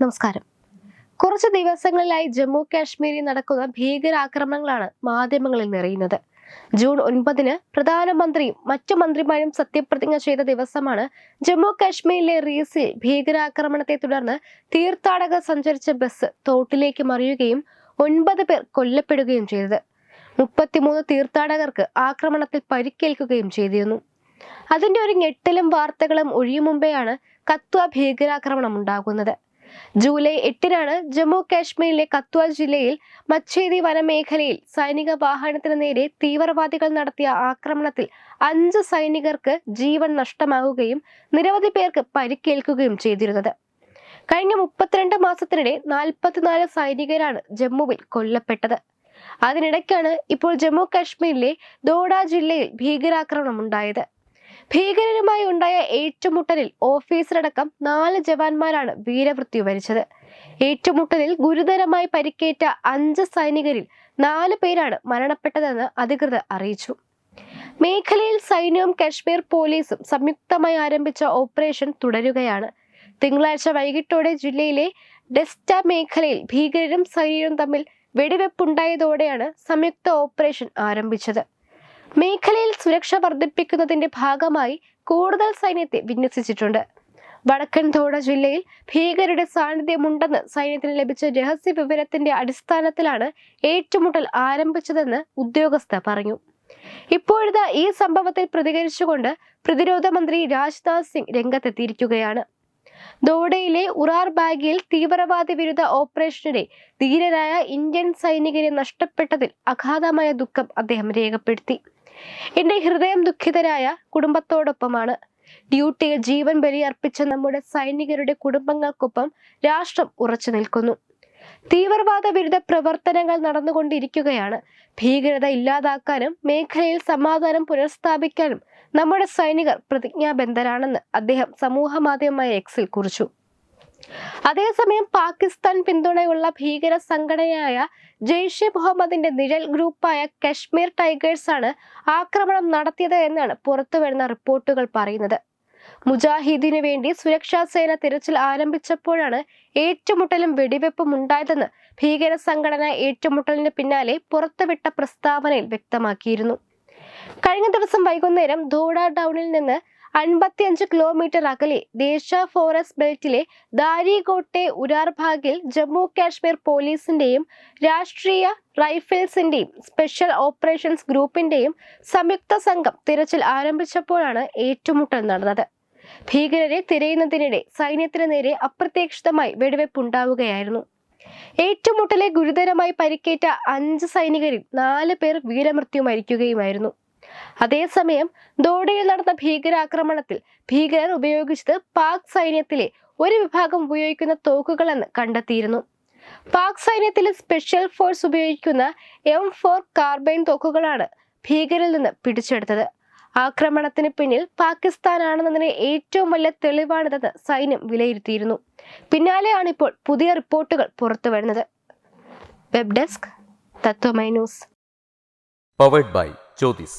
നമസ്കാരം. കുറച്ച് ദിവസങ്ങളിലായി ജമ്മു കാശ്മീരിൽ നടക്കുന്ന ഭീകരാക്രമണങ്ങളാണ് മാധ്യമങ്ങളിൽ നിറയുന്നത്. ജൂൺ ഒൻപതിന് പ്രധാനമന്ത്രിയും മറ്റു മന്ത്രിമാരും സത്യപ്രതിജ്ഞ ചെയ്ത ദിവസമാണ് ജമ്മു കാശ്മീരിലെ റീസിൽ ഭീകരാക്രമണത്തെ തുടർന്ന് തീർത്ഥാടകർ സഞ്ചരിച്ച ബസ് തോട്ടിലേക്ക് മറിയുകയും ഒൻപത് പേർ കൊല്ലപ്പെടുകയും ചെയ്തത്. മുപ്പത്തിമൂന്ന് തീർത്ഥാടകർക്ക് ആക്രമണത്തിൽ പരിക്കേൽക്കുകയും ചെയ്തിരുന്നു. അതിന്റെ ഒരു ഞെട്ടലും വാർത്തകളും ഒഴിയും മുമ്പെയാണ് കത്വ ഭീകരാക്രമണം ഉണ്ടാകുന്നത്. ജൂലൈ എട്ടിനാണ് ജമ്മു കാശ്മീരിലെ കത്വ ജില്ലയിൽ മച്ചേരി വനമേഖലയിൽ സൈനിക വാഹനത്തിന് നേരെ തീവ്രവാദികൾ നടത്തിയ ആക്രമണത്തിൽ അഞ്ച് സൈനികർക്ക് ജീവൻ നഷ്ടമാകുകയും നിരവധി പേർക്ക് പരിക്കേൽക്കുകയും ചെയ്തിരുന്നത്. കഴിഞ്ഞ മുപ്പത്തിരണ്ട് മാസത്തിനിടെ നാൽപ്പത്തിനാല് സൈനികരാണ് ജമ്മുവിൽ കൊല്ലപ്പെട്ടത്. അതിനിടയ്ക്കാണ് ഇപ്പോൾ ജമ്മു കാശ്മീരിലെ ദോഡ ജില്ലയിൽ ഭീകരാക്രമണം ഉണ്ടായത് ഭീകരരുമായി ഉണ്ടായ ഏറ്റുമുട്ടലിൽ ഓഫീസറടക്കം നാല് ജവാന്മാരാണ് വീരമൃത്യു വരിച്ചത്. ഏറ്റുമുട്ടലിൽ ഗുരുതരമായി പരിക്കേറ്റ അഞ്ച് സൈനികരിൽ നാല് പേരാണ് മരണപ്പെട്ടതെന്ന് അധികൃതർ അറിയിച്ചു. മേഖലയിൽ സൈന്യവും കശ്മീർ പോലീസും സംയുക്തമായി ആരംഭിച്ച ഓപ്പറേഷൻ തുടരുകയാണ്. തിങ്കളാഴ്ച വൈകിട്ടോടെ ജില്ലയിലെ ഡെസ്റ്റ മേഖലയിൽ ഭീകരരും സൈന്യവും തമ്മിൽ വെടിവെപ്പുണ്ടായതോടെയാണ് സംയുക്ത ഓപ്പറേഷൻ ആരംഭിച്ചത്. മേഖലയിൽ സുരക്ഷ വർദ്ധിപ്പിക്കുന്നതിന്റെ ഭാഗമായി കൂടുതൽ സൈന്യത്തെ വിന്യസിച്ചിട്ടുണ്ട്. വടക്കൻ തോട ജില്ലയിൽ ഭീകരരുടെ സാന്നിധ്യമുണ്ടെന്ന് സൈന്യത്തിന് ലഭിച്ച രഹസ്യ വിവരത്തിന്റെ അടിസ്ഥാനത്തിലാണ് ഏറ്റുമുട്ടൽ ആരംഭിച്ചതെന്ന് ഉദ്യോഗസ്ഥർ പറഞ്ഞു. ഇപ്പോഴത്തെ ഈ സംഭവത്തിൽ പ്രതികരിച്ചുകൊണ്ട് പ്രതിരോധ മന്ത്രി രാജ്നാഥ് സിംഗ് രംഗത്തെത്തിയിരിക്കുകയാണ്. ദോഡയിലെ ഉറാർ ബാഗിൽ തീവ്രവാദി വിരുദ്ധ ഓപ്പറേഷനിടെ ധീരരായ ഇന്ത്യൻ സൈനികരെ നഷ്ടപ്പെട്ടതിൽ അഗാധമായ ദുഃഖം അദ്ദേഹം രേഖപ്പെടുത്തി. എന്റെ ഹൃദയം ദുഃഖിതരായ കുടുംബത്തോടൊപ്പമാണ്. ഡ്യൂട്ടിയിൽ ജീവൻ ബലിയർപ്പിച്ച നമ്മുടെ സൈനികരുടെ കുടുംബങ്ങൾക്കൊപ്പം രാഷ്ട്രം ഉറച്ചു നിൽക്കുന്നു. തീവ്രവാദ വിരുദ്ധ പ്രവർത്തനങ്ങൾ നടന്നുകൊണ്ടിരിക്കുകയാണ്. ഭീകരത ഇല്ലാതാക്കാനും മേഖലയിൽ സമാധാനം പുനഃസ്ഥാപിക്കാനും നമ്മുടെ സൈനികർ പ്രതിജ്ഞാബദ്ധരാണെന്ന് അദ്ദേഹം സമൂഹ മാധ്യമമായ എക്സിൽ കുറിച്ചു. അതേസമയം പാകിസ്ഥാൻ പിന്തുണയുള്ള ഭീകര സംഘടനയായ ജെയ്ഷെ മുഹമ്മദിന്റെ നിഴൽ ഗ്രൂപ്പായ കശ്മീർ ടൈഗേഴ്സ് ആണ് ആക്രമണം നടത്തിയത് എന്നാണ് പുറത്തുവരുന്ന റിപ്പോർട്ടുകൾ പറയുന്നത്. മുജാഹിദിന് വേണ്ടി സുരക്ഷാ സേന തിരച്ചിൽ ആരംഭിച്ചപ്പോഴാണ് ഏറ്റുമുട്ടലും വെടിവെപ്പും ഉണ്ടായതെന്ന് ഭീകര സംഘടന ഏറ്റുമുട്ടലിന് പിന്നാലെ പുറത്തുവിട്ട പ്രസ്താവനയിൽ വ്യക്തമാക്കിയിരുന്നു. കഴിഞ്ഞ ദിവസം വൈകുന്നേരം ധോഡ ടൗണിൽ നിന്ന് അൻപത്തിയഞ്ച് കിലോമീറ്റർ അകലെ ദേശ ഫോറസ്റ്റ് ബെൽറ്റിലെ ദാരികോട്ടെ ഉരാർഭാഗിൽ ജമ്മു കാശ്മീർ പോലീസിന്റെയും രാഷ്ട്രീയ റൈഫിൾസിന്റെയും സ്പെഷ്യൽ ഓപ്പറേഷൻസ് ഗ്രൂപ്പിന്റെയും സംയുക്ത സംഘം തിരച്ചിൽ ആരംഭിച്ചപ്പോഴാണ് ഏറ്റുമുട്ടൽ നടന്നത്. ഭീകരരെ തിരയുന്നതിനിടെ സൈന്യത്തിന് നേരെ അപ്രതീക്ഷിതമായി വെടിവെപ്പുണ്ടാവുകയായിരുന്നു ഏറ്റുമുട്ടലെ ഗുരുതരമായി പരിക്കേറ്റ അഞ്ച് സൈനികരിൽ നാല് പേർ വീരമൃത്യു മരിക്കുകയുമായിരുന്നു അതേസമയം ദോഡയിൽ നടന്ന ഭീകരാക്രമണത്തിൽ ഭീകരർ ഉപയോഗിച്ചത് പാക് സൈന്യത്തിലെ ഒരു വിഭാഗം ഉപയോഗിക്കുന്ന തോക്കുകളെന്ന് കണ്ടെത്തിയിരുന്നു. പാക് സൈന്യത്തിലെ സ്പെഷ്യൽ ഫോഴ്സ് ഉപയോഗിക്കുന്ന എം ഫോർ കാർബൈൻ തോക്കുകളാണ് ഭീകരിൽ നിന്ന് പിടിച്ചെടുത്തത്. ആക്രമണത്തിന് പിന്നിൽ പാകിസ്ഥാനാണെന്നതിന് ഏറ്റവും വലിയ തെളിവാണിതെന്ന് സൈന്യം വിലയിരുത്തിയിരുന്നു. പിന്നാലെയാണ് ഇപ്പോൾ പുതിയ റിപ്പോർട്ടുകൾ പുറത്തു വരുന്നത്. Web desk Tatwamayi news. Powered by Jyothis